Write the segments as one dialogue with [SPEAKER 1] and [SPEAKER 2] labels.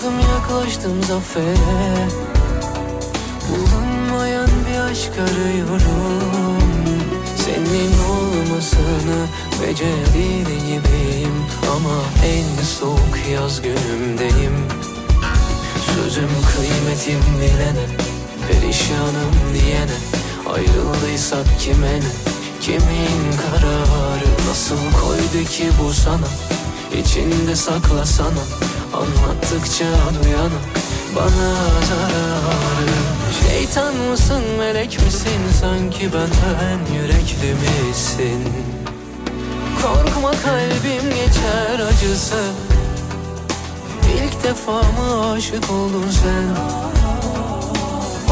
[SPEAKER 1] adım yaklaştım zafere. Bulunmayan bir aşk arıyorum. Senin olmasını becerebilir gibiyim Ama en soğuk yaz günümdeyim Sözüm kıymetim bilene Perişanım diyene Ayrıldıysak kime ne? Kimin kararı Nasıl koydu ki bu sana? İçinde saklasana Anlattıkça duyanık Bana zararı Şeytan mısın melek misin? Sanki benden yürekli misin? Korkma kalbim geçer acısı. İlk defa mı aşık oldun sen?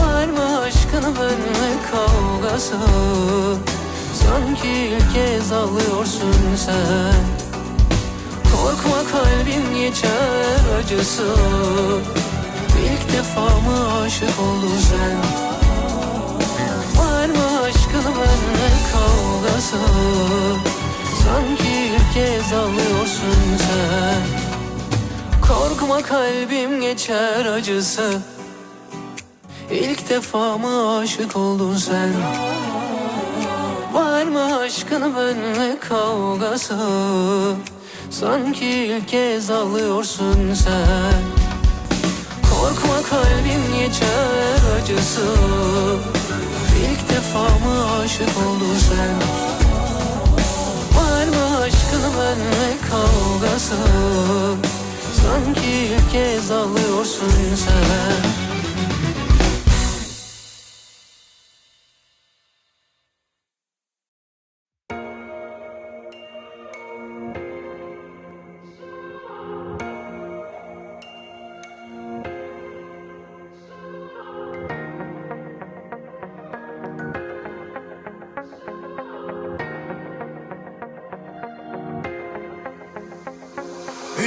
[SPEAKER 1] Var mı aşkın benimle kavgası? Sanki ilk kez ağlıyorsun sen Korkma kalbim geçer acısı. İlk defa mı aşık oldun sen? Var mı aşkın benimle kavgası? Sanki ilk kez ağlıyorsun sen. Korkma kalbim geçer acısı. İlk defa mı aşık oldun sen? Var mı aşkın benimle kavgası Sanki ilk kez ağlıyorsun sen. Korkma kalbim geçer acısı. İlk defa mı aşık oldun sen? Var mı aşkın benimle kavgası? Sanki ilk kez ağlıyorsun sen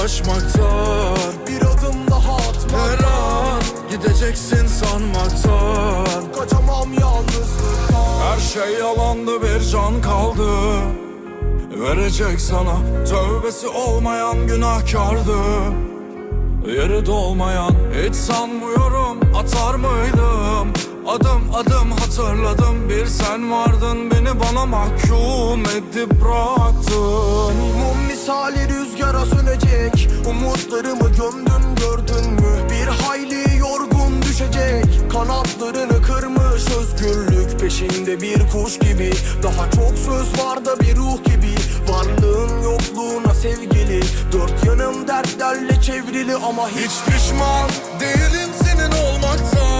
[SPEAKER 2] savaşmaktan
[SPEAKER 3] Bir adım daha atma
[SPEAKER 2] Her an gideceksin sanmaktan
[SPEAKER 3] Kaçamam yalnızlıktan.
[SPEAKER 2] Her şey yalandı bir can kaldı. Verecek sana tövbesi olmayan günahkardı. Yeri dolmayan hiç sanmıyorum atar mıydım Adım adım hatırladım bir sen vardın. Beni bana mahkum edip bıraktın.
[SPEAKER 3] Mum misali rüzgara sönecek. Umutlarımı gömdün gördün mü? Bir hayli yorgun düşecek. Kanatlarını kırmış özgürlük Peşinde bir kuş gibi. Daha çok söz var da bir ruh gibi. Varlığın yokluğuna sevgili. Dört yanım dertlerle çevrili ama hiç
[SPEAKER 2] Hiç pişman değilim senin olmaktan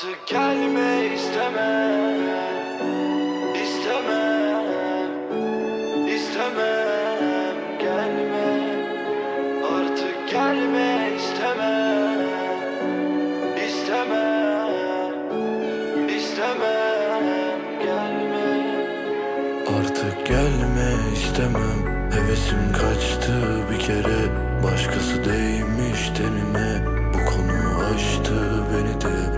[SPEAKER 1] Artık gelme isteme istemem istemem. Gelme Artık gelme istemem istemem istemem. Gelme.
[SPEAKER 4] Artık gelme istemem. Hevesim kaçtı bir kere. Başkası değmiş tenine Bu konu aştı beni de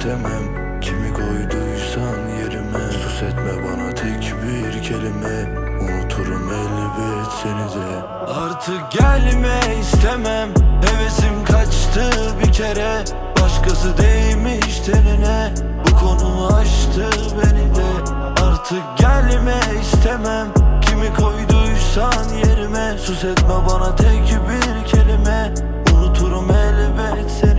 [SPEAKER 4] istemem. Kimi koyduysan yerime. Sus etme bana tek bir kelime. Unuturum elbet seni de. Artık gelme istemem. Hevesim kaçtı bir kere. Başkası değmiş tenine. Bu konu aştı beni de. Artık gelme istemem. Kimi koyduysan yerime. Sus etme bana tek bir kelime. Unuturum elbet seni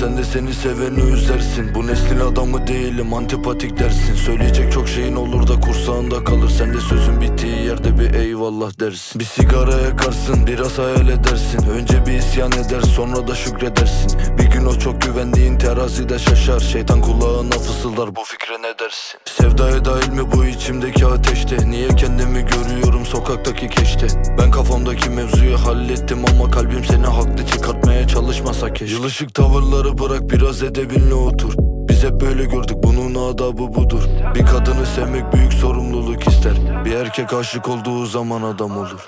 [SPEAKER 4] sen de seni seveni üzersin. Bu neslin adamı değilim antipatik dersin. Söyleyecek çok şeyin olur da kursağında kalır. Sen de sözün bittiği yerde bir eyvallah dersin. Bir sigara yakarsın biraz hayal edersin. Önce bir isyan eder sonra da şükredersin. Bir gün o çok güvendiğin terazide şaşar. Şeytan kulağına fısıldar bu fikre ne dersin? Sevdaya dahil mi bu içimdeki ateşte. Niye kendimi görüyorum sokaktaki keşte? Ben kafamdaki mevzuyu hallettim ama kalbim seni haklı çalışmasa keşke. Yılışık tavırları bırak biraz edebinle otur. Biz hep böyle gördük bunun adabı budur. Bir kadını sevmek büyük sorumluluk ister. Bir erkek aşık olduğu zaman adam olur.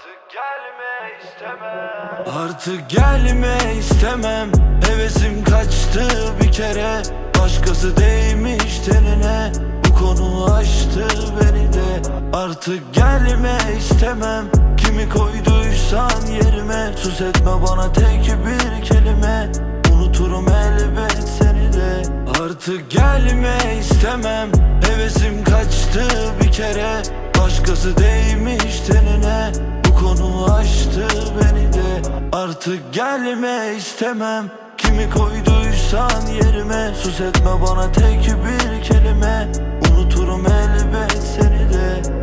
[SPEAKER 4] Artık gelme istemem. Hevesim kaçtı bir kere. Başkası değmiş tenine. Bu konu aştı beni de. Artık gelme istemem Kimi koyduysan yerime Sus etme bana tek bir kelime. Unuturum elbet seni de. Artık gelme istemem Hevesim kaçtı bir kere. Başkası değmiş tenine Bu konu aştı beni de. Artık gelme istemem Kimi koyduysan yerime. Sus etme bana tek bir kelime Unuturum elbet seni de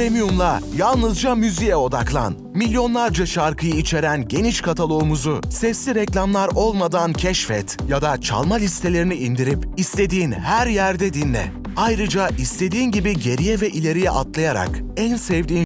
[SPEAKER 5] Premium'la yalnızca müziğe odaklan. Milyonlarca şarkıyı içeren geniş kataloğumuzu sesli reklamlar olmadan keşfet ya da çalma listelerini indirip istediğin her yerde dinle. Ayrıca istediğin gibi geriye ve ileriye atlayarak en sevdiğin